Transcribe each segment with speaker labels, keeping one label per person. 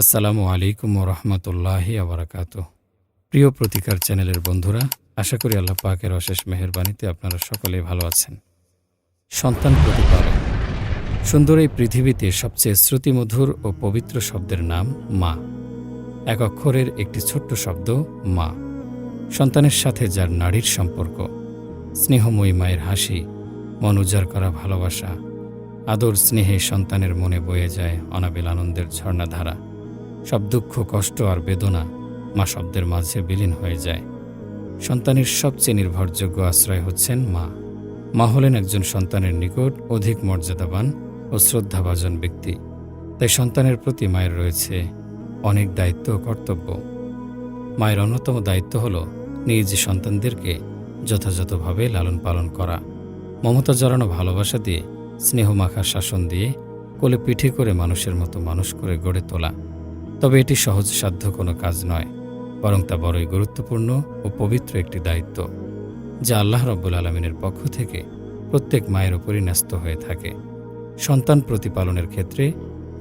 Speaker 1: আসসালামু আলাইকুম রহমতুল্লাহি আবরাকাত প্রিয় প্রতিকার চ্যানেলের বন্ধুরা, আশা করি আল্লাহ পাকের অশেষ মেহেরবানিতে আপনারা সকলেই ভালো আছেন। সন্তান প্রতিপালন সুন্দর এই পৃথিবীতে সবচেয়ে শ্রুতিমধুর ও পবিত্র শব্দের নাম মা। এক অক্ষরের একটি ছোট্ট শব্দ, মা। সন্তানের সাথে যার নারীর সম্পর্ক, স্নেহময়ী মায়ের হাসি, মন উজাড় করা ভালোবাসা, আদর স্নেহে সন্তানের মনে বয়ে যায় অনাবিল আনন্দের ঝর্ণাধারা। সব দুঃখ, কষ্ট আর বেদনা মা শব্দের মাঝে বিলীন হয়ে যায়। সন্তানের সবচেয়ে নির্ভরযোগ্য আশ্রয় হচ্ছেন মা। মা হলেন একজন সন্তানের নিকট অধিক মর্যাদাবান ও শ্রদ্ধাভাজন ব্যক্তি। তাই সন্তানের প্রতি মায়ের রয়েছে অনেক দায়িত্ব ও কর্তব্য। মায়ের অন্যতম দায়িত্ব হল নিজ সন্তানদেরকে যথাযথভাবে লালন পালন করা। মমতা জড়ানো ভালোবাসা দিয়ে, স্নেহ মাখা শাসন দিয়ে, কোলে পিঠে করে মানুষের মতো মানুষ করে গড়ে তোলা। তবে এটি সহজসাধ্য কোনো কাজ নয়, বরং তা বড়ই গুরুত্বপূর্ণ ও পবিত্র একটি দায়িত্ব, যা আল্লাহ রব্বুল আলমিনের পক্ষ থেকে প্রত্যেক মায়ের উপরই ন্যস্ত হয়ে থাকে। সন্তান প্রতিপালনের ক্ষেত্রে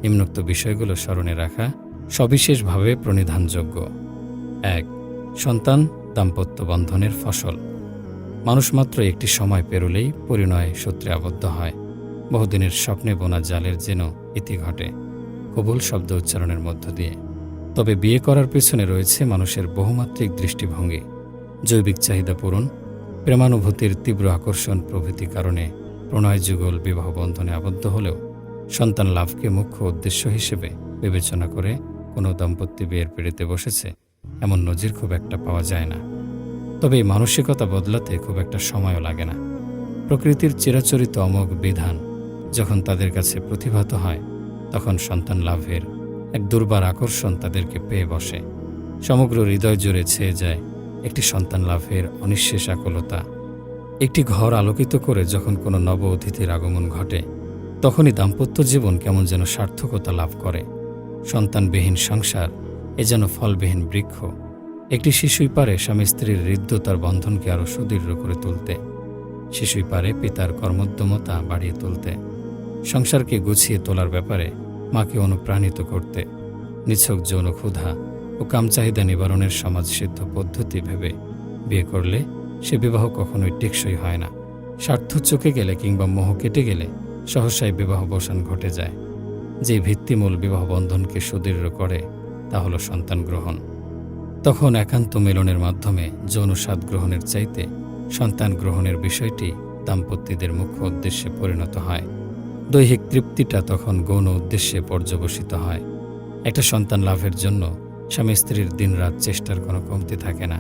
Speaker 1: নিম্নোক্ত বিষয়গুলো স্মরণে রাখা সবিশেষভাবে প্রণিধানযোগ্য। এক, সন্তান দাম্পত্য বন্ধনের ফসল। মানুষ মাত্র একটি সময় পেরোলেই পরিণয় সূত্রে আবদ্ধ হয়। বহুদিনের স্বপ্নে বোনা জালের যেন ইতি ঘটে। কবুল শব্দ উচ্চারণের মধ্য দিয়ে। তবে বিয়ে করার পেছনে রয়েছে মানুষের বহুমাত্রিক দৃষ্টিভঙ্গি। জৈবিক চাহিদা পূরণ, প্রেমানুভূতির তীব্র আকর্ষণ প্রভৃতি কারণে প্রণয় যুগল বিবাহ বন্ধনে আবদ্ধ হলেও সন্তান লাভকে মুখ্য উদ্দেশ্য হিসেবে বিবেচনা করে কোনো দম্পতি বিয়ের পেড়েতে বসেছে এমন নজির খুব একটা পাওয়া যায় না। তবে এই মানসিকতা বদলাতে খুব একটা সময়ও লাগে না। প্রকৃতির চিরাচরিত অমোঘ বিধান যখন তাদের কাছে প্রতিভাত হয় তখন সন্তান লাভের এক দুর্বার আকর্ষণ তাদেরকে পেয়ে বসে। সমগ্র হৃদয় জুড়ে ছেয়ে যায় একটি সন্তান লাভের অনিঃশেষ আকুলতা। একটি ঘর আলোকিত করে যখন কোনো নব অতিথির আগমন ঘটে, তখনই দাম্পত্য জীবন কেমন যেন সার্থকতা লাভ করে। সন্তানবিহীন সংসার এ যেন ফলবিহীন বৃক্ষ। একটি শিশুই পারে স্বামী স্ত্রীর হৃদ্যতার বন্ধনকে আরও সুদৃঢ় করে তুলতে। শিশুই পারে পিতার কর্মোদ্যমতা বাড়িয়ে তুলতে। সংসারকে গুছিয়ে তোলার ব্যাপারে মাকে অনুপ্রাণিত করতে। নিছক যৌন ক্ষুধা ও কামচাহিদা নিবারণের সমাজসিদ্ধ পদ্ধতি ভেবে বিয়ে করলে সে বিবাহ কখনোই টেকসই হয় না। স্বার্থ চোখে গেলে কিংবা মোহ কেটে গেলে সহসায় বিবাহ বসান ঘটে যায়। যে ভিত্তিমূল বিবাহ বন্ধনকে সুদৃঢ় করে, তা হল সন্তান গ্রহণ। তখন একান্ত মিলনের মাধ্যমে যৌন স্বাদ গ্রহণের চাইতে সন্তান গ্রহণের বিষয়টি দাম্পত্যদের মুখ্য উদ্দেশ্যে পরিণত হয়। দৈহিক তৃপ্তিটা তখন গৌণ উদ্দেশ্যে পর্যবসিত হয়। একটা সন্তান লাভের জন্য স্বামী স্ত্রীর দিনরাত চেষ্টার কোনো কমতি থাকে না।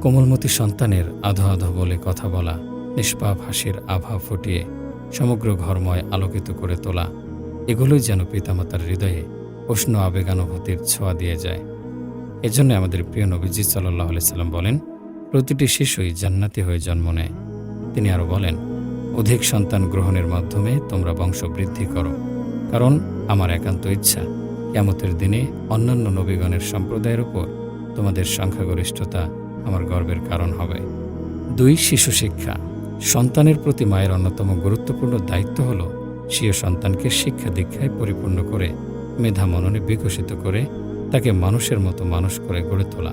Speaker 1: কোমলমতি সন্তানের আধো আধো বলে কথা বলা, নিষ্পাপ হাসির আভা ফুটিয়ে সমগ্র ঘরময় আলোকিত করে তোলা, এগুলোই যেন পিতামাতার হৃদয়ে উষ্ণ আবেগানুভূতির ছোঁয়া দিয়ে যায়। এজন্য আমাদের প্রিয় নবীজি সাল্লাহ সাল্লাম বলেন, প্রতিটি শিশুই জান্নাতি হয়ে জন্ম নেয়। তিনি আরও বলেন অধিক সন্তান গ্রহণের মাধ্যমে তোমরা বংশ বৃদ্ধি করো। কারণ আমার একান্ত ইচ্ছা কেমতের দিনে অন্যান্য নবীগণের সম্প্রদায়ের উপর তোমাদের সংখ্যাগরিষ্ঠতা আমার গর্বের কারণ হবে। দুই, শিশু শিক্ষা। সন্তানের প্রতি মায়ের অন্যতম গুরুত্বপূর্ণ দায়িত্ব হল স্বীয় সন্তানকে শিক্ষা দীক্ষায় পরিপূর্ণ করে, মেধা মননে বিকশিত করে, তাকে মানুষের মতো মানুষ করে গড়ে তোলা।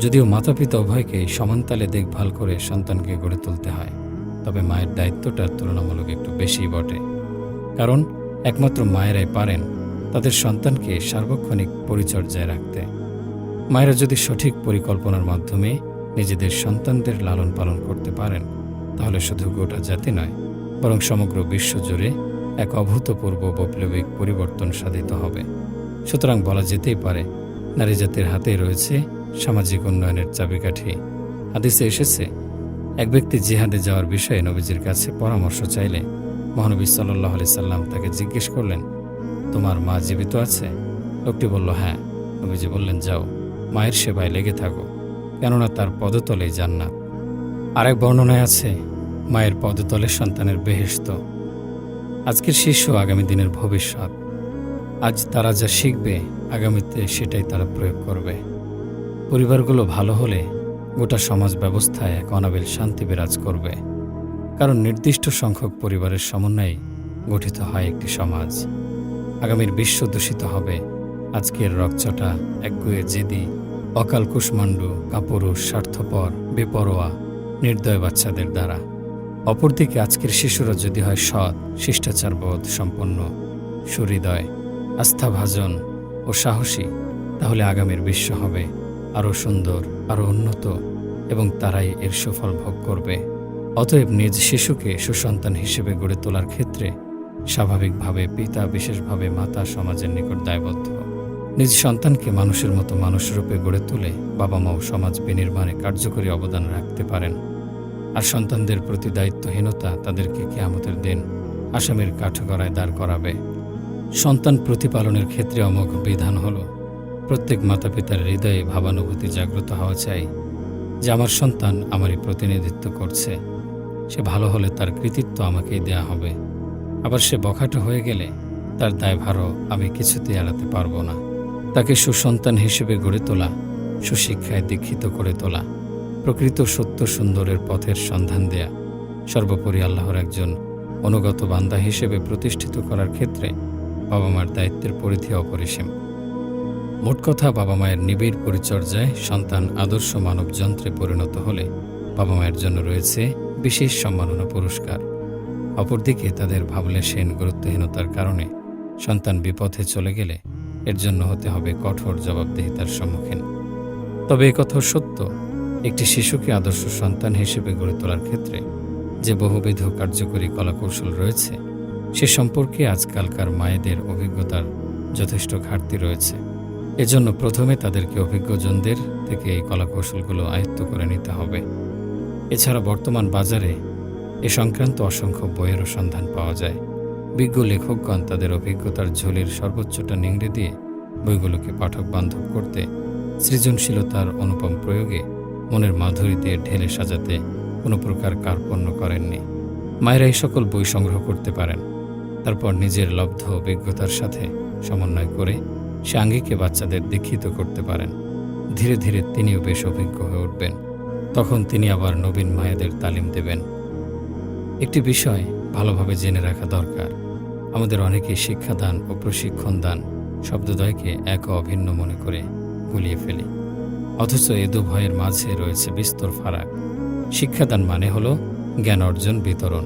Speaker 1: যদিও মাতা পিতা উভয়কেই সমানতালে দেখভাল করে সন্তানকে গড়ে তুলতে হয়। তবে মায়ের দায়িত্বটা তুলনামূলক একটু বেশিই বটে। কারণ একমাত্র মায়েরাই পারেন তাদের সন্তানকে সার্বক্ষণিক পরিচর্যায় রাখতে। মায়েরা যদি সঠিক পরিকল্পনার মাধ্যমে নিজেদের সন্তানদের লালন পালন করতে পারেন, তাহলে শুধু গোটা জাতি নয়, বরং সমগ্র বিশ্ব জুড়ে এক অভূতপূর্ব বৈপ্লবিক পরিবর্তন সাধিত হবে। সুতরাং বলা যেতেই পারে, নারী জাতির হাতেই রয়েছে সামাজিক উন্নয়নের চাবিকাঠি। হাদিসে এসেছে এক ব্যক্তি জিহাদে যাওয়ার বিষয়ে নবীজির কাছে পরামর্শ চাইলে মহানবী সাল্লাহ আলি সাল্লাম তাকে জিজ্ঞেস করলেন, তোমার মা জীবিত আছে? লোকটি বলল হ্যাঁ। নবীজি বললেন, যাও, মায়ের সেবায় লেগে থাকো, কেননা তার পদতলেই জান্নাত। আরেক বর্ণনায় আছে, মায়ের পদতলে সন্তানের বেহেস্ত আজকের শিশু আগামী দিনের ভবিষ্যৎ। আজ তারা যা শিখবে, আগামীতে সেটাই তারা প্রয়োগ করবে। পরিবারগুলো ভালো হলে গোটা সমাজ ব্যবস্থায় এক অনাবিল শান্তি বিরাজ করবে। কারণ নির্দিষ্ট সংখ্যক পরিবারের সমন্বয়ে গঠিত হয় একটি সমাজ। আগামীর বিশ্ব দূষিত হবে। আজকের রকচটা একগুয়ে জেদি, অকাল কুষ্মাণ্ডু, কাপুরুষ, স্বার্থপর, বেপরোয়া, নির্দয় বাচ্চাদের দ্বারা। অপরদিকে আজকের শিশুরা যদি হয় সৎ শিষ্টাচারবোধ সম্পন্ন, সুহৃদয়, আস্থাভাজন ও সাহসী, তাহলে আগামীর বিশ্ব হবে আরও সুন্দর, আরও উন্নত, এবং তারাই এর সুফল ভোগ করবে। অতএব নিজ শিশুকে সুসন্তান হিসেবে গড়ে তোলার ক্ষেত্রে স্বাভাবিকভাবে পিতা, বিশেষভাবে মাতা সমাজের নিকট দায়বদ্ধ। নিজ সন্তানকে মানুষের মতো মানুষরূপে গড়ে তুলে বাবা মাও সমাজ বিনির্মাণে কার্যকরী অবদান রাখতে পারেন। আর সন্তানদের প্রতি দায়িত্বহীনতা তাদেরকে কেয়ামতের দিন আসামের কাঠগড়ায় দাঁড় করাবে। সন্তান প্রতিপালনের ক্ষেত্রে অমোঘ বিধান হল প্রত্যেক মাতা পিতার হৃদয়ে ভাবানুভূতি জাগ্রত হওয়া চাই যে আমার সন্তান আমারই প্রতিনিধিত্ব করছে। সে ভালো হলে তার কৃতিত্ব আমাকেই দেয়া হবে। আবার সে বখাটো হয়ে গেলে তার দায়ভারও আমি কিছুতেই এড়াতে পারব না। তাকে সুসন্তান হিসেবে গড়ে তোলা, সুশিক্ষায় দীক্ষিত করে তোলা, প্রকৃত সত্য সুন্দরের পথের সন্ধান দেয়া, সর্বোপরি আল্লাহর একজন অনুগত বান্দা হিসেবে প্রতিষ্ঠিত করার ক্ষেত্রে বাবা মার দায়িত্বের পরিধি অপরিসীম। মোট কথা বাবা মায়ের নিবিড় পরিচর্যায় সন্তান আদর্শ মানব যন্ত্রে পরিণত হলে বাবা মায়ের জন্য রয়েছে বিশেষ সম্মাননা পুরস্কার। অপরদিকে তাদের ভাবলে সেন গুরুত্বহীনতার কারণে সন্তান বিপথে চলে গেলে এর জন্য হতে হবে কঠোর জবাবদিহিতার সম্মুখীন। তবে একথাও সত্য, একটি শিশুকে আদর্শ সন্তান হিসেবে গড়ে তোলার ক্ষেত্রে যে বহুবিধ কার্যকরী কলাকৌশল রয়েছে, সে সম্পর্কে আজকালকার মায়েদের অভিজ্ঞতার যথেষ্ট ঘাটতি রয়েছে। এজন্য প্রথমে তাদেরকে অভিজ্ঞজনদের থেকে এই কলাকৌশলগুলো আয়ত্ত করে নিতে হবে। এছাড়া বর্তমান বাজারে এ সংক্রান্ত অসংখ্য বইয়েরও সন্ধান পাওয়া যায়। বিজ্ঞ লেখকগণ তাদের অভিজ্ঞতার ঝোলের সর্বোচ্চটা নিংড়ে দিয়ে বইগুলোকে পাঠক বান্ধব করতে, সৃজনশীলতার অনুপম প্রয়োগে মনের মাধুরী দিয়ে ঢেলে সাজাতে কোনো প্রকার কার্পণ্য করেননি। মায়েরা এই সকল বই সংগ্রহ করতে পারেন। তারপর নিজের লব্ধ অভিজ্ঞতার সাথে সমন্বয় করে সে আঙ্গিকে বাচ্চাদের দীক্ষিত করতে পারেন। ধীরে ধীরে তিনিও বেশ অভিজ্ঞ হয়ে উঠবেন। তখন তিনি আবার নবীন মায়েদের তালিম দেবেন। একটি বিষয় ভালোভাবে জেনে রাখা দরকার। আমাদের অনেকেই শিক্ষাদান ও প্রশিক্ষণ দান শব্দদ্বয়কে এক অভিন্ন মনে করে গুলিয়ে ফেলি। অথচ এ দুভয়ের মাঝে রয়েছে বিস্তর ফারাক। শিক্ষাদান মানে হলো জ্ঞান অর্জন বিতরণ,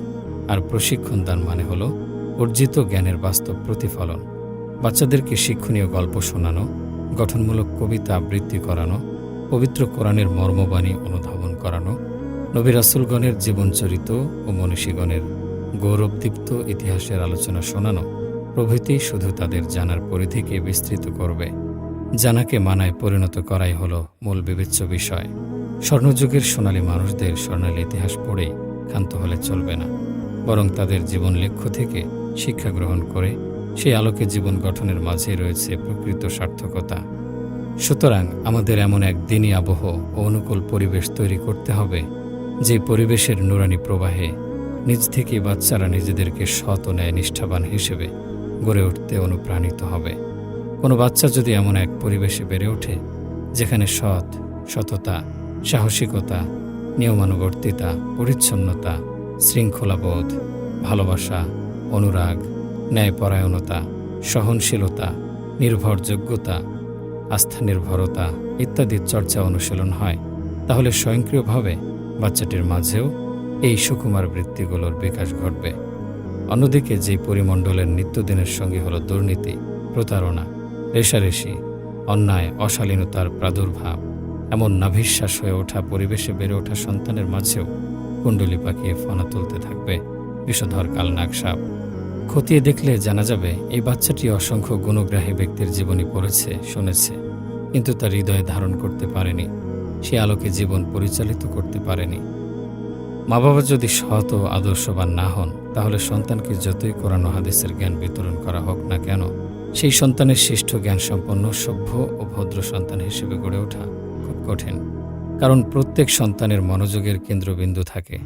Speaker 1: আর প্রশিক্ষণ দান মানে হলো অর্জিত জ্ঞানের বাস্তব প্রতিফলন। বাচ্চাদেরকে শিক্ষণীয় গল্প শোনানো, গঠনমূলক কবিতা আবৃত্তি করানো, পবিত্র কোরআনের মর্মবাণী অনুধাবন করানো, নবী রাসুলগণের জীবনচরিত ও মনীষীগণের গৌরবদীপ্ত ইতিহাসের আলোচনা শোনানো প্রভৃতি শুধু তাদের জানার পরিধিকে বিস্তৃত করবে। জানাকে মানায় পরিণত করাই হল মূল বিবেচ্য বিষয়। স্বর্ণযুগের সোনালী মানুষদের স্বর্ণালী ইতিহাস পড়েই ক্ষান্ত হলে চলবে না। বরং তাদের জীবন লক্ষ্য থেকে শিক্ষা গ্রহণ করে সেই আলোকে জীবন গঠনের মাঝে রয়েছে প্রকৃত সার্থকতা। সুতরাং আমাদের এমন এক দিনই আবহ ও অনুকূল পরিবেশ তৈরি করতে হবে, যে পরিবেশের নুরানি প্রবাহে নিজ থেকে বাচ্চারা নিজেদেরকে সৎ ও ন্যায় নিষ্ঠাবান হিসেবে গড়ে উঠতে অনুপ্রাণিত হবে। কোনো বাচ্চা যদি এমন এক পরিবেশে বেড়ে ওঠে, যেখানে সৎ, সততা, সাহসিকতা, নিয়মানুবর্তিতা, পরিচ্ছন্নতা, শৃঙ্খলাবোধ, ভালোবাসা, অনুরাগ ন্যায়পরায়ণতা, সহনশীলতা, নির্ভরযোগ্যতা আস্থা নির্ভরতা ইত্যাদির চর্চা অনুশীলন হয়। তাহলে স্বয়ংক্রিয়ভাবে বাচ্চাটির মাঝেও এই সুকুমার বৃত্তিগুলোর বিকাশ ঘটবে। অন্যদিকে যে পরিমণ্ডলের নিত্যদিনের সঙ্গী হল দুর্নীতি, প্রতারণা, রেশারেশি, অন্যায়, অশালীনতার প্রাদুর্ভাব, এমন নাভিশ্বাস হয়ে ওঠা পরিবেশে বেড়ে ওঠা সন্তানের মাঝেও কুণ্ডলি পাকিয়ে ফনা তুলতে থাকবে। বিষধর কালনাগ সাপ। খতিয়ে দেখলে জানা যাবে, এই বাচ্চাটি অসংখ্য গুণগ্রাহী ব্যক্তির জীবনী পড়েছে, শুনেছে। কিন্তু তার হৃদয়ে ধারণ করতে পারেনি। সে আলোকে জীবন পরিচালিত করতে পারেনি। মা বাবা যদি সৎ ও আদর্শবান না হন, তাহলে সন্তানকে যতই কোরআন হাদিসের জ্ঞান বিতরণ করা হোক না কেন, সেই সন্তানের শ্রেষ্ঠ জ্ঞান সম্পন্ন সভ্য ও ভদ্র সন্তান হিসেবে গড়ে ওঠা খুব কঠিন। কারণ প্রত্যেক সন্তানের মনোযোগের কেন্দ্রবিন্দু থাকে।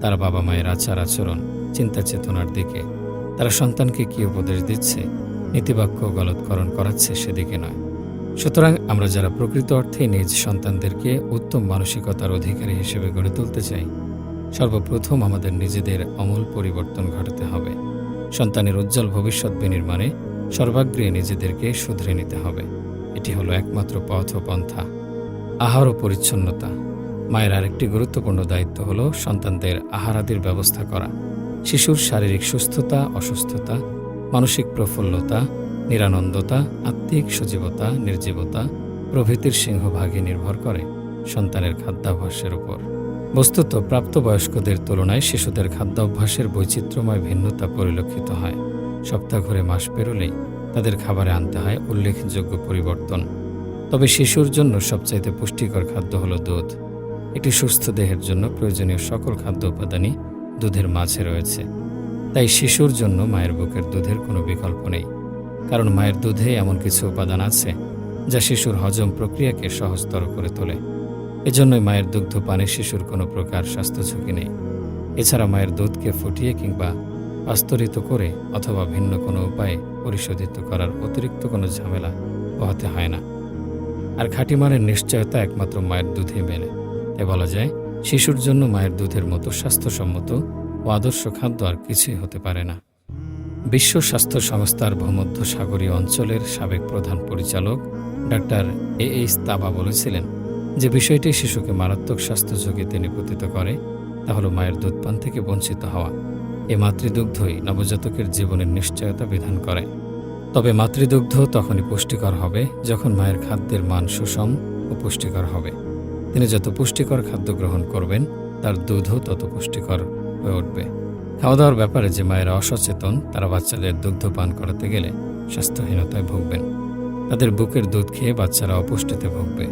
Speaker 1: তার বাবা মায়ের আচার আচরণ চিন্তা চেতনার দিকে তারা সন্তানকে কী উপদেশ দিচ্ছে? নীতিবাক্য গলতকরণ করাচ্ছে সেদিকে নয়। সুতরাং আমরা যারা প্রকৃত অর্থে নিজ সন্তানদেরকে উত্তম মানসিকতার অধিকারী হিসেবে গড়ে তুলতে চাই, সর্বপ্রথম আমাদের নিজেদের অমূল পরিবর্তন ঘটাতে হবে। সন্তানের উজ্জ্বল ভবিষ্যৎ বিনির্মাণে সর্বাগ্রে নিজেদেরকে শুধরে নিতে হবে। এটি হলো একমাত্র পথ ও পন্থা। আহার ও পরিচ্ছন্নতা। মায়ের আরেকটি গুরুত্বপূর্ণ দায়িত্ব হলো সন্তানদের আহারাদির ব্যবস্থা করা। শিশুর শারীরিক সুস্থতা, অসুস্থতা, মানসিক প্রফুল্লতা, নিরানন্দতা, আত্মিক সজীবতা, নির্জীবতা প্রভৃতির সিংহভাগে নির্ভর করে সন্তানের খাদ্যাভ্যাসের উপর। বস্তুত প্রাপ্তবয়স্কদের তুলনায় শিশুদের খাদ্যাভ্যাসের বৈচিত্র্যময় ভিন্নতা পরিলক্ষিত হয়। সপ্তাহ ঘরে মাস পেরোলেই তাদের খাবারে আনতে হয় উল্লেখযোগ্য পরিবর্তন। তবে শিশুর জন্য সবচাইতে পুষ্টিকর খাদ্য হলো দুধ। একটি সুস্থ দেহের জন্য প্রয়োজনীয় সকল খাদ্য উপাদানই দুধের মাঝে রয়েছে। তাই শিশুর জন্য মায়ের বুকের দুধের কোনো বিকল্প নেই। কারণ মায়ের দুধে এমন কিছু উপাদান আছে, যা শিশুর হজম প্রক্রিয়াকে সহজতর করে তোলে। এজন্যই মায়ের দুগ্ধ পানে শিশুর কোনো প্রকার স্বাস্থ্য ঝুঁকি নেই। এছাড়া মায়ের দুধকে ফুটিয়ে কিংবা পাস্তরিত করে অথবা ভিন্ন কোনো উপায়ে পরিশোধিত করার অতিরিক্ত কোনো ঝামেলা পোহাতে হয় না। আর খাঁটি মানের নিশ্চয়তা একমাত্র মায়ের দুধে মেলে। তাই বলা যায় শিশুর জন্য মায়ের দুধের মতো স্বাস্থ্যসম্মত ও আদর্শ খাদ্য আর কিছুই হতে পারে না। বিশ্ব স্বাস্থ্য সংস্থার ভূমধ্য সাগরীয় অঞ্চলের সাবেক প্রধান পরিচালক ডাক্তার এ এইচ তাবা বলেছিলেন যে বিষয়টি শিশুকে মারাত্মক স্বাস্থ্য ঝুঁকিতে নিপতিত করে, তা হলো মায়ের দুধ পান থেকে বঞ্চিত হওয়া। এ মাতৃদুগ্ধই নবজাতকের জীবনের নিশ্চয়তা বিধান করে। তবে মাতৃদুগ্ধ তখনই পুষ্টিকর হবে যখন মায়ের খাদ্যের মান সুষম ও পুষ্টিকর হবে। তিনি যত পুষ্টিকর খাদ্য গ্রহণ করবেন, তার দুধও তত পুষ্টিকর হয়ে উঠবে। খাওয়া দাওয়ার ব্যাপারে যে মায়েরা অসচেতন, তারা বাচ্চাদের দুগ্ধ পান করাতে গেলে স্বাস্থ্যহীনতায় ভুগবেন। তাদের বুকের দুধ খেয়ে বাচ্চারা অপুষ্টিতে ভুগবে।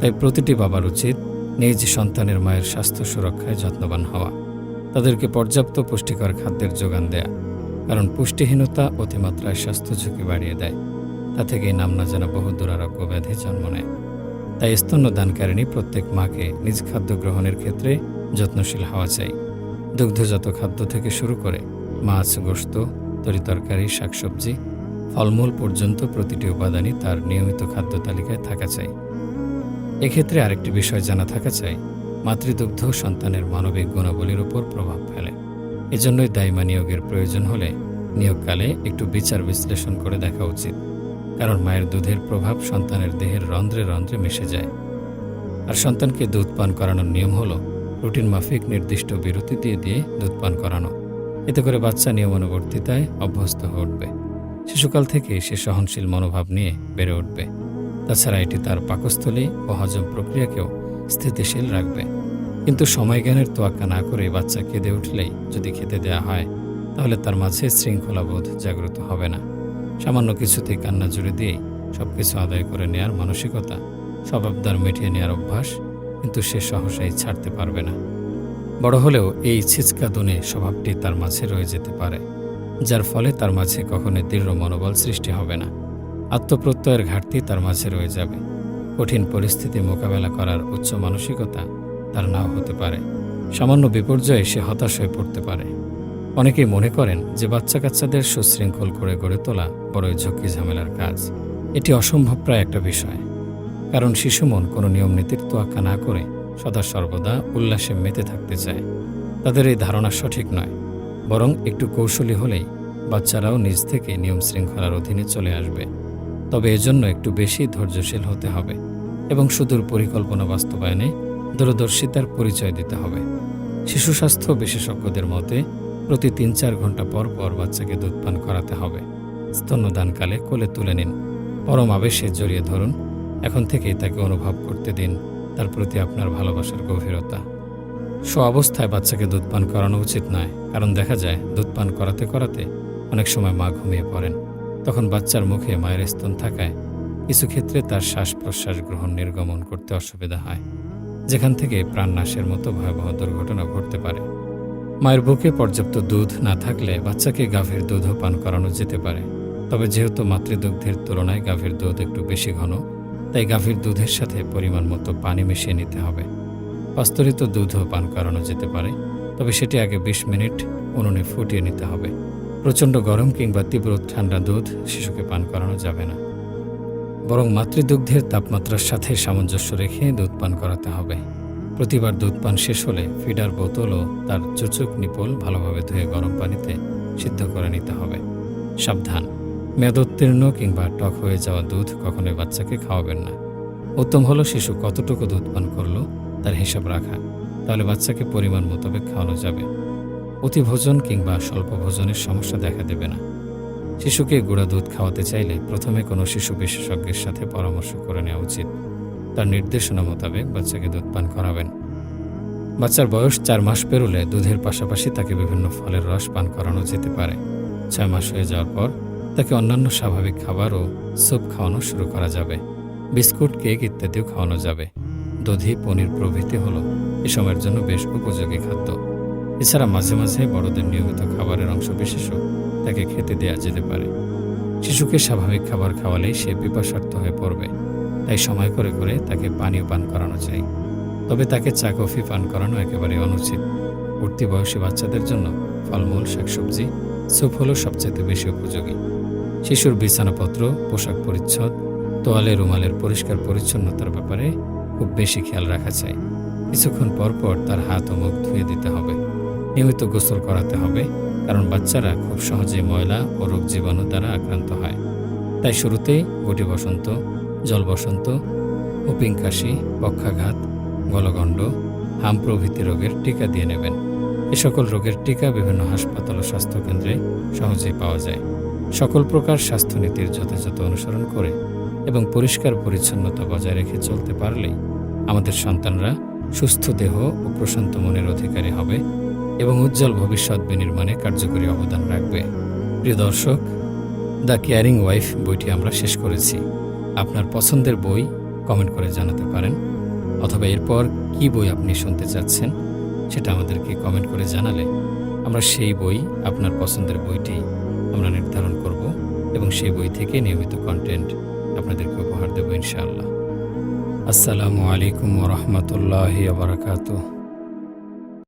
Speaker 1: তাই প্রতিটি বাবার উচিত নিজ সন্তানের মায়ের স্বাস্থ্য সুরক্ষায় যত্নবান হওয়া। তাদেরকে পর্যাপ্ত পুষ্টিকর খাদ্যের যোগান দেয়া, কারণ পুষ্টিহীনতা অতিমাত্রায় স্বাস্থ্য ঝুঁকি বাড়িয়ে দেয়। তা থেকেই নাম না জানা বহু দুরারোগ্য ব্যাধি জন্ম নেয়। তাই স্তন্যদানকারিণী প্রত্যেক মাকে নিজ খাদ্য গ্রহণের ক্ষেত্রে যত্নশীল হওয়া চাই। দুগ্ধজাত খাদ্য থেকে শুরু করে মাছ, গোশত, তরিতরকারি, শাকসবজি, ফলমূল পর্যন্ত প্রতিটি উপাদানই তার নিয়মিত খাদ্য তালিকায় থাকা চাই। এক্ষেত্রে আরেকটি বিষয় জানা থাকা চাই, মাতৃদুগ্ধ সন্তানের মানবিক গুণাবলীর উপর প্রভাব ফেলে। এজন্যই দায়মা নিয়োগের প্রয়োজন হলে নিয়োগকালে একটু বিচার বিশ্লেষণ করে দেখা উচিত। কারণ মায়ের দুধের প্রভাব সন্তানের দেহের রন্ধ্রে রন্ধ্রে মিশে যায়। আর সন্তানকে দুধ পান করানোর নিয়ম হলো রুটিন মাফিক নির্দিষ্ট বিরতি দিয়ে দিয়ে দুধ পান করানো। এতে করে বাচ্চা নিয়মানুবর্তিতায় অভ্যস্ত হয়ে উঠবে। শিশুকাল থেকে সে সহনশীল মনোভাব নিয়ে বেড়ে উঠবে। তাছাড়া এটি তার পাকস্থলী ও হজম প্রক্রিয়াকেও স্থিতিশীল রাখবে। কিন্তু সময়জ্ঞানের তোয়াক্কা না করে বাচ্চা কেঁদে উঠলেই যদি খেতে দেওয়া হয়, তাহলে তার মাঝে শৃঙ্খলাবোধ জাগ্রত হবে না। সামান্য কিছুতেই কান্না জুড়ে দিয়েই সব কিছু আদায় করে নেয়ার মানসিকতা, স্বভাবদার মিটিয়ে নেওয়ার অভ্যাস কিন্তু সে সহসাই ছাড়তে পারবে না। বড় হলেও এই ছিচকা দুনে স্বভাবটি তার মাঝে রয়ে যেতে পারে, যার ফলে তার মাঝে কখনোই দৃঢ় মনোবল সৃষ্টি হবে না। আত্মপ্রত্যয়ের ঘাটতি তার মাঝে রয়ে যাবে। কঠিন পরিস্থিতি মোকাবেলা করার উচ্চ মানসিকতা তার নাও হতে পারে। সামান্য বিপর্যয়ে সে হতাশ হয়ে পড়তে পারে। অনেকেই মনে করেন যে বাচ্চা কাচ্চাদের সুশৃঙ্খল করে গড়ে তোলা বড়ই ঝুঁকি ঝামেলার কাজ। এটি অসম্ভব প্রায় একটা বিষয়। কারণ শিশু মন কোনো নিয়ম নীতির তোয়াক্কা না করে সদা সর্বদা উল্লাসে মেতে থাকতে চায়। তাদের এই ধারণা সঠিক নয়। বরং একটু কৌশলী হলেই বাচ্চারাও নিজ থেকে নিয়ম শৃঙ্খলার অধীনে চলে আসবে। তবে এজন্য একটু বেশি ধৈর্যশীল হতে হবে এবং সুদূর পরিকল্পনা বাস্তবায়নে দূরদর্শিতার পরিচয় দিতে হবে। শিশু স্বাস্থ্য বিশেষজ্ঞদের মতে প্রতি তিন চার ঘণ্টা পর পর বাচ্চাকে দুধ পান করাতে হবে। স্তন্যদানকালে কোলে তুলে নিন। পরম আবেশে জড়িয়ে ধরুন। এখন থেকেই তাকে অনুভব করতে দিন, তার প্রতি আপনার ভালোবাসার গভীরতা। স্ব অবস্থায় বাচ্চাকে দুধ পান করানো উচিত নয়, কারণ দেখা যায়, দুধ পান করাতে করাতে অনেক সময় মা ঘুমিয়ে পড়েন। তখন বাচ্চার মুখে মায়ের স্তন থাকায় কিছু ক্ষেত্রে তার শ্বাস প্রশ্বাস গ্রহণ নির্গমন করতে অসুবিধা হয়, যেখান থেকে প্রাণনাশের মতো ভয়াবহ দুর্ঘটনা ঘটতে পারে। মায়ের বুকে পর্যাপ্ত দুধ না থাকলে বাচ্চাকে গাভীর দুধও পান করানো যেতে পারে। তবে যেহেতু মাতৃদুগ্ধের তুলনায় গাভীর দুধ একটু বেশি ঘন, তাই গাভীর দুধের সাথে পরিমাণ মতো পানি মিশিয়ে নিতে হবে। পাস্তরিত দুধও পান করানো যেতে পারে, তবে সেটি আগে বিশ মিনিট উনুনে ফুটিয়ে নিতে হবে। প্রচণ্ড গরম কিংবা তীব্র ঠান্ডা দুধ শিশুকে পান করানো যাবে না। বরং মাতৃদুগ্ধের তাপমাত্রার সাথে সামঞ্জস্য রেখে দুধ পান করাতে হবে। প্রতিবার দুধ পান শেষ হলে ফিডার বোতল ও তার চুচুক নিপল ভালোভাবে ধুয়ে গরম পানিতে সিদ্ধ করে নিতে হবে। সাবধান। মেদোত্তীর্ণ কিংবা টক হয়ে যাওয়া দুধ কখনোই বাচ্চাকে খাওয়াবেন না। উত্তম হলো শিশু কতটুকু দুধ পান করল তার হিসাব রাখা। তাহলে বাচ্চাকে পরিমাণ মোতাবেক খাওয়ানো যাবে। অতি ভোজন কিংবা স্বল্প ভোজনের সমস্যা দেখা দেবে না। শিশুকে গুঁড়া দুধ খাওয়াতে চাইলে প্রথমে কোনো শিশু বিশেষজ্ঞের সাথে পরামর্শ করে নেওয়া উচিত। তার নির্দেশনা মোতাবেক বাচ্চাকে দুধ পান করাবেন। বাচ্চার বয়স চার মাস পেরোলে দুধের পাশাপাশি তাকে বিভিন্ন ফলের রস পান করানো যেতে পারে। ছয় মাস হয়ে যাওয়ার পর তাকে অন্যান্য স্বাভাবিক খাবার ও স্যুপ খাওয়ানো শুরু করা যাবে। বিস্কুট, কেক ইত্যাদিও খাওয়ানো যাবে। দধি পনির প্রভৃতি হলো এ সময়ের জন্য বেশ উপযোগী খাদ্য। এছাড়া মাঝে মাঝে বড়দের নিয়মিত খাবারের অংশ বিশেষও তাকে খেতে দেওয়া যেতে পারে। শিশুকে স্বাভাবিক খাবার খাওয়ালেই সে পিপাসার্থ হয়ে পড়বে। তাই সময় করে করে তাকে পানীয় পান করানো চাই। তবে তাকে চা, কফি, পান করানো একেবারে অনুচিত। উঠতি বয়সী বাচ্চাদের জন্য ফলমূল, শাকসবজি, স্যুপ হলো সবচেয়ে বেশি উপযোগী। শিশুর বিছানাপত্র, পোশাক পরিচ্ছদ, তোয়ালে রুমালের পরিষ্কার পরিচ্ছন্নতার ব্যাপারে খুব বেশি খেয়াল রাখা চাই। কিছুক্ষণ পর পর তার হাত ও মুখ ধুয়ে দিতে হবে। নিয়মিত গোসল করাতে হবে, কারণ বাচ্চারা খুব সহজে ময়লা ও রোগ জীবাণু দ্বারা আক্রান্ত হয়। তাই শুরুতেই গুটি বসন্ত জল বসন্ত হুপিং কাশি পক্ষাঘাত, গলগণ্ড, হাম প্রভৃতি রোগের টিকা দিয়ে নেবেন। এ সকল রোগের টিকা বিভিন্ন হাসপাতাল ও স্বাস্থ্যকেন্দ্রে সহজেই পাওয়া যায়। সকল প্রকার স্বাস্থ্যনীতির যথাযথ অনুসরণ করে এবং পরিষ্কার পরিচ্ছন্নতা বজায় রেখে চলতে পারলেই আমাদের সন্তানরা সুস্থ দেহ ও প্রশান্ত মনের অধিকারী হবে এবং উজ্জ্বল ভবিষ্যৎ বিনির্মাণে কার্যকরী অবদান রাখবে। প্রিয় দর্শক, দ্য কেয়ারিং ওয়াইফ বইটি আমরা শেষ করেছি। আপনার পছন্দের বই কমেন্ট করে জানাতে পারেন, অথবা এরপর কি বই আপনি শুনতে চাচ্ছেন সেটা আমাদেরকে কমেন্ট করে জানালে আমরা সেই বই, আপনার পছন্দের বইটি আমরা নির্ধারণ করব এবং সেই বই থেকে নিয়মিত কন্টেন্ট আপনাদেরকে উপহার দেবো ইনশাআল্লাহ। আসসালামু আলাইকুম ওরহমতুল্লাহ বারাকাতুহ।